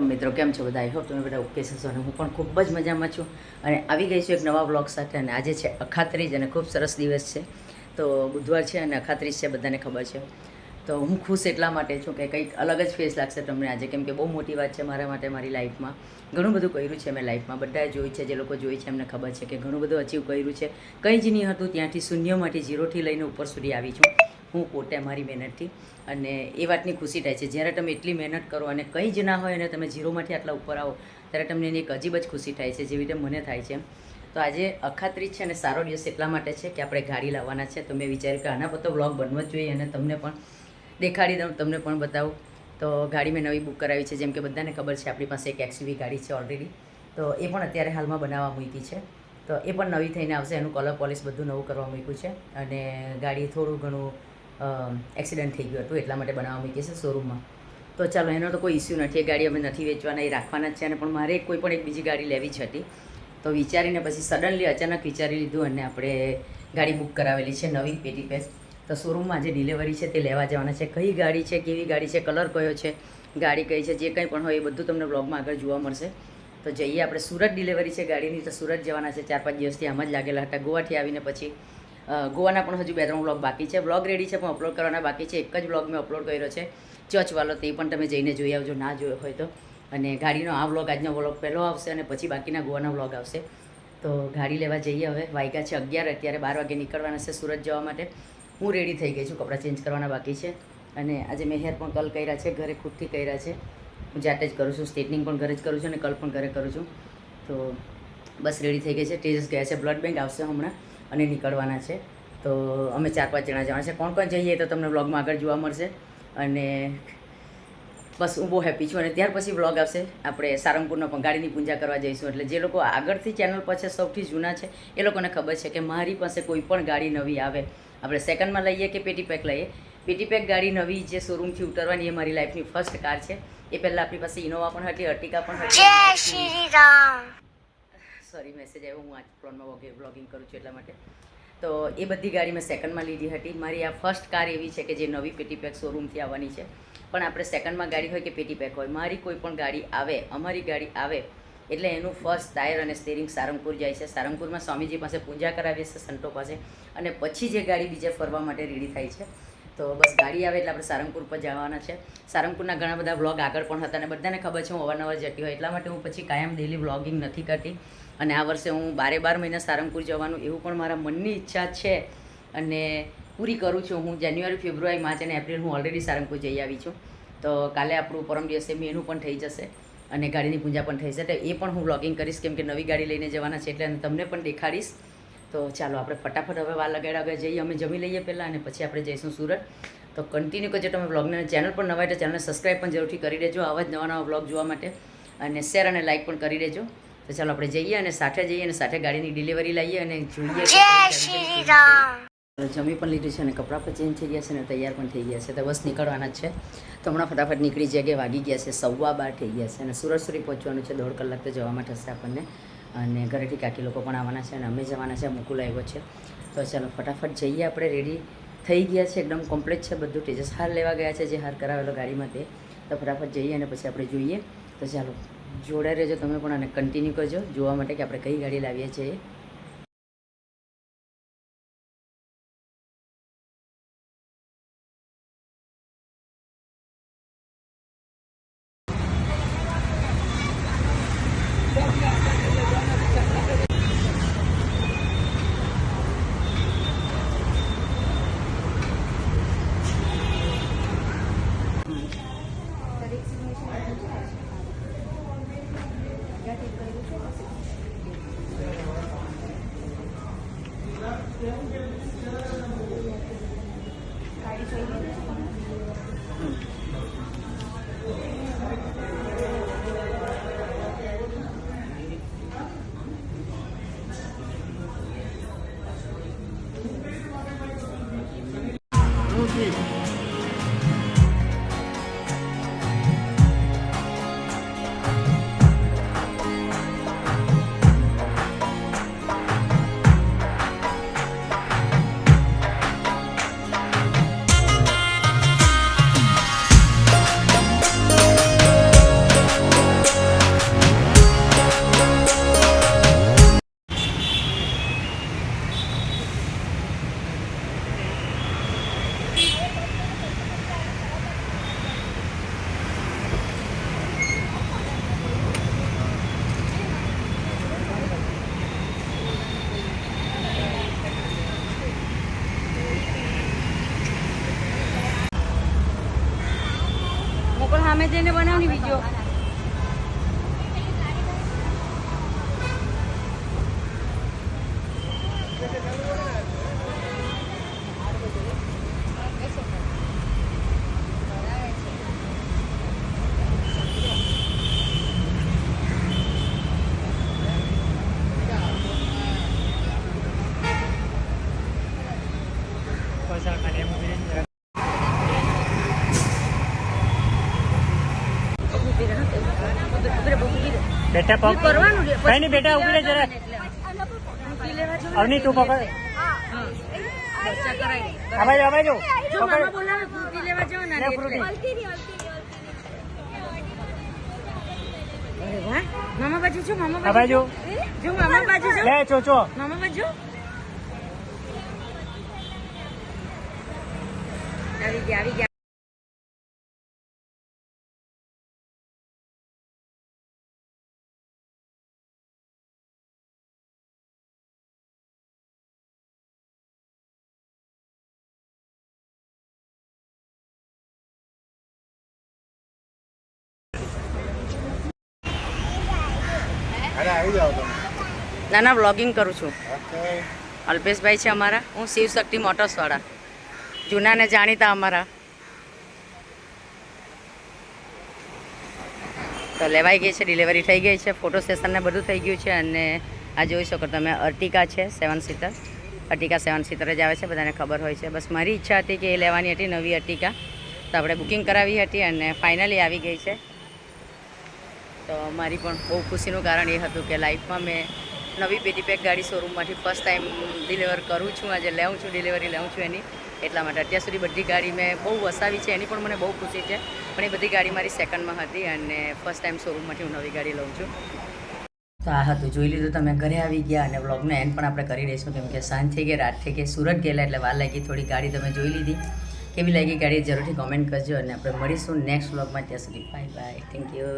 મિત્રો, કેમ છો બધા? આઈ હોપ તમે બધા ઓકે છો. અને હું પણ ખૂબ જ મજામાં છું. અને આવી ગઈ છું એક નવા બ્લોગ સાથે. અને આજે છે અખાત્રીજ અને ખૂબ સરસ દિવસ છે. તો બુધવાર છે અને અખાત્રીજ છે, બધાને ખબર છે. તો હું ખુશ એટલા માટે છું કે કંઈક અલગ જ ફેસ લાગશે તમને આજે. કેમ કે બહુ મોટી વાત છે મારા માટે, મારી લાઈફમાં ઘણું બધું કર્યું છે મેં લાઈફમાં બધાએ જોયું છે, જે લોકો જોઈ છે, એમને ખબર છે કે ઘણું બધું અચીવ કર્યું છે. કંઈ જ નહીં હતું. ત્યાંથી શૂન્યમાંથી ઝીરોથી લઈને ઉપર સુધી આવી છું. હું પોતે મારી મહેનતથી અને એ વાતની ખુશી થાય છે. જ્યારે તમે એટલી મહેનત કરો અને કંઈ જ ના હોય અને તમે ઝીરોમાંથી આટલા ઉપર આવો, ત્યારે તમને એની એક અજીબ જ ખુશી થાય છે, જેવી રીતે મને થાય છે. તો આજે અખાત્રી છે અને સારો દિવસ એટલા માટે છે કે આપણે ગાડી લાવવાના છે. તો મેં વિચાર્યું કે આના પર તો બ્લોગ બનવો જોઈએ અને તમને પણ દેખાડી દઉં, તમને પણ બતાવું. તો ગાડી મેં નવી બુક કરાવી છે, જેમ કે બધાને ખબર છે આપણી પાસે એક એક્સયુવી ગાડી છે ઓલરેડી તો એ પણ અત્યારે હાલમાં બનાવવા મૂકી છે. તો એ પણ નવી થઈને આવશે, એનું કલર પોલિશ બધું નવું કરવા મૂક્યું છે. અને ગાડી થોડું ઘણું એક્સિડન્ટ થઈ ગયું હતું એટલા માટે બનાવવા મૂકી છે શોરૂમમાં તો ચાલો, એનો તો કોઈ ઇસ્યુ નથી. એ ગાડી અમે નથી વેચવાના, એ રાખવાના જ છે અને પણ મારે કોઈ પણ એક બીજી ગાડી લેવી જ હતી. તો વિચારીને પછી સડનલી અચાનક વિચારી લીધું અને આપણે ગાડી બુક કરાવેલી છે નવી પેટી પેસ તો શોરૂમમાં જે ડિલિવરી છે તે લેવા જવાના છે. કઈ ગાડી છે, કેવી ગાડી છે કલર કયો છે, ગાડી કઈ છે, જે કંઈ પણ હોય એ બધું તમને બ્લોગમાં આગળ જોવા મળશે. તો જઈએ આપણે સુરત ડિલિવરી છે ગાડીની. તો સુરત જવાના છે, ચાર પાંચ દિવસથી આમ જ લાગેલા હતા. ગોવાથી આવીને પછી ગોવાના પણ હજુ બે ત્રણ બ્લોગ બાકી છે. બ્લોગ રેડી છે, પણ અપલોડ કરવાના બાકી છે. એક જ બ્લોગ મેં અપલોડ કર્યો છે. ચર્ચવાલો તે પણ તમે જઈને જોઈ આવજો, ના જોયો હોય તો. અને ગાડીનો આ બ્લોગ આજનો બ્લોગ પહેલો આવશે અને પછી બાકીના ગોવાના બ્લોગ આવશે. તો ગાડી લેવા જઈએ હવે. વાગ્યા છે અગિયાર, અત્યારે બાર વાગે નીકળવાના છે સુરત જવા માટે. હું રેડી થઈ ગઈ છું, કપડાં ચેન્જ કરવાના બાકી છે. અને આજે મેં હેર પણ કલ કર્યા છે, ઘરે ખુદથી કર્યા છે. હું જાતે જ કરું છું સ્ટેટનિંગ પણ ઘરે જ કરું છું અને કલ પણ ઘરે કરું છું. તો બસ રેડી થઈ ગઈ છે. તેજસ ગયા છે બ્લડ બેંક આવશે હમણાં. અને નીકળવાના છે. તો અમે ચાર પાંચ જણા જવાના છે. કોણ કોણ જઈએ તો તમને વ્લોગમાં આગળ જોવા મળશે. અને બસ હું બહુ હેપી છું અને ત્યાર પછી વ્લોગ આવશે. આપણે સારંગપુરનો ગાડીની પૂજા કરવા જઈશું. એટલે જે લોકો આગળથી ચેનલ છે સૌથી જૂના છે, એ લોકોને ખબર છે કે મારી પાસે કોઈ પણ ગાડી નવી આવે. આપણે સેકન્ડમાં લઈએ કે પેટી પેક લઈએ? પેટી પેક ગાડી નવી જે શોરૂમથી ઉતરવાની એ મારી લાઈફની ફર્સ્ટ કાર છે. એ પહેલાં આપણી પાસે ઇનોવા પણ હતી અર્ટિકા પણ હતી. સોરી મેસેજ આવ્યો, હું આજ ફોનમાં વગેરે બ્લોગિંગ કરું છું એટલા માટે. તો એ બધી ગાડી મેં સેકન્ડમાં લીધી હતી. મારી આ ફર્સ્ટ કાર એવી છે કે જે નવી પેટી પેક શોરૂમથી આવવાની છે. પણ આપણે સેકન્ડમાં ગાડી હોય કે પેટી પેક હોય, મારી કોઈ પણ ગાડી આવે, અમારી ગાડી આવે, એટલે એનું ફર્સ્ટ ટાયર અને સ્ટેરિંગ સારંગપુર જાય છે. સારંગપુરમાં સ્વામીજી પાસે પૂજા કરાવીએ છે સંતો પાસે. અને પછી જે ગાડી બીજે ફરવા માટે રેડી થાય છે તો બસ ગાડી આવે એટલે આપણે સારંગપુર પર જવાના છે. સારંગપુરના ઘણા બધા વ્લોગ આગળ પણ હતા અને બધાને ખબર છે હું અવારનવાર જતી હોય એટલા માટે હું પછી કાયમ ડેલી વ્લોગિંગ નથી કરતી. અને આ વર્ષે હું બારે બાર મહિના સારંગપુર જવાનું એવું પણ મારા મનની ઈચ્છા છે અને પૂરી કરું છું. હું જાન્યુઆરી ફેબ્રુઆરી માર્ચ અને એપ્રિલ હું ઓલરેડી સારંગપુર જઈ આવી છું. તો કાલે આપણું પરમ દિવસે મેનું પણ થઈ જશે અને ગાડીની પૂજા પણ થઈ જશે. એ પણ હું વ્લોગિંગ કરીશ કેમ કે નવી ગાડી લઈને જવાના છે એટલે તમને પણ દેખાડીશ. તો ચાલો આપણે ફટાફટ હવે વાર લગાડ્યા વગર જઈએ અમે જમી લઈએ પહેલાં અને પછી આપણે જઈશું સુરત. તો કન્ટિન્યુ કરજો તમે બ્લોગને ચેનલ પર નવા એટલે ચેનલને સબસ્ક્રાઈબ પણ જરૂરથી કરી દેજો આવા જ નવા નવા બ્લોગ જોવા માટે. અને શેર અને લાઇક પણ કરી દેજો. તો ચાલો આપણે જઈએ અને સાથે જઈએ અને સાથે ગાડીની ડિલિવરી લઈએ અને જોઈએ. જમી પણ લીધું છે અને કપડાં પણ ચેન્જ થઈ ગયા છે અને તૈયાર પણ થઈ ગયા છે. તો બસ નીકળવાના જ છે. તો હમણાં ફટાફટ નીકળી જગ્યાએ વાગી ગયા છે સવા બાર થઈ ગયા છે અને સુરત સુધી પહોંચવાનું છે. દોઢ કલાક તો જવામાં થશે આપણને. અને ઘરેથી કાકી લોકો પણ આવવાના છે અને અમે જવાના છે મુકુલ આવ્યો છે. તો ચાલો ફટાફટ જઈએ આપણે રેડી થઈ ગયા છે, એકદમ કમ્પ્લીટ છે બધું. ટેજસ હાર લેવા ગયા છે, જે હાર કરાવેલો ગાડીમાં તે. તો ફટાફટ જઈએ અને પછી આપણે જોઈએ. તો ચાલો જોડે રહેજો તમે પણ અને કન્ટિન્યુ કરજો. જોવા માટે કે આપણે કઈ ગાડી લાવીએ છીએ Thank you. જઈને બનાવની વીડિયો બેટા પગ કરવાનું કઈ નહીં બેટા ઊભી રહે જરા. મૂકી લેવા જો. અવની તું પકડ. ચર્ચા કરાય. આ બાજુ આ બાજુ જો મામા બાજુ જો મામા બાજુ જો. મામા બાજુ જો. લે ચોચો મામા બાજુ. આવી ગયા આવી ગયા. ના ના વ્લોગિંગ કરું છું. અલ્પેશભાઈ છે અમારા. હું શિવશક્તિ મોટર્સવાળા જૂના ને જાણીતા અમારા. તો લેવાઈ ગઈ છે ડિલિવરી થઈ ગઈ છે ફોટો સેશનને બધું થઈ ગયું છે અને આ જોઈ શકો તમે અર્ટિકા છે seven seater Ertiga seven seater જ આવે છે બધાને ખબર હોય છે. બસ મારી ઈચ્છા હતી કે એ લેવાની હતી નવી અર્ટિકા. તો આપણે બુકિંગ કરાવી હતી અને ફાઇનલી આવી ગઈ છે. તો મારી પણ બહુ ખુશીનું કારણ એ હતું કે લાઈફમાં મેં નવી પેટીપેક ગાડી શોરૂમમાંથી ફર્સ્ટ ટાઈમ ડિલિવર કરું છું. આજે લઉં છું ડિલિવરી લઉં છું એની. એટલા માટે અત્યાર સુધી બધી ગાડી મેં બહુ વસાવી છે, એની પણ મને બહુ ખુશી છે. પણ એ બધી ગાડી મારી સેકન્ડમાં હતી અને ફર્સ્ટ ટાઈમ શોરૂમમાંથી હું નવી ગાડી લઉં છું. તો આ હતું. જોઈ લીધું તમે, ઘરે આવી ગયા અને વ્લોગનો એન્ડ પણ આપણે કરી દઈશું. કેમ કે સાંજ થઈ ગઈ, રાત થઈ ગઈ, સુરત ગયેલા એટલે વાર લાગી. થોડી ગાડી તમે જોઈ લીધી. કેવી લાગી ગાડી જરૂરથી કોમેન્ટ કરજો અને આપણે મળીશું નેક્સ્ટ બ્લોગમાં ત્યાં સુધી બાય બાય થેન્ક યુ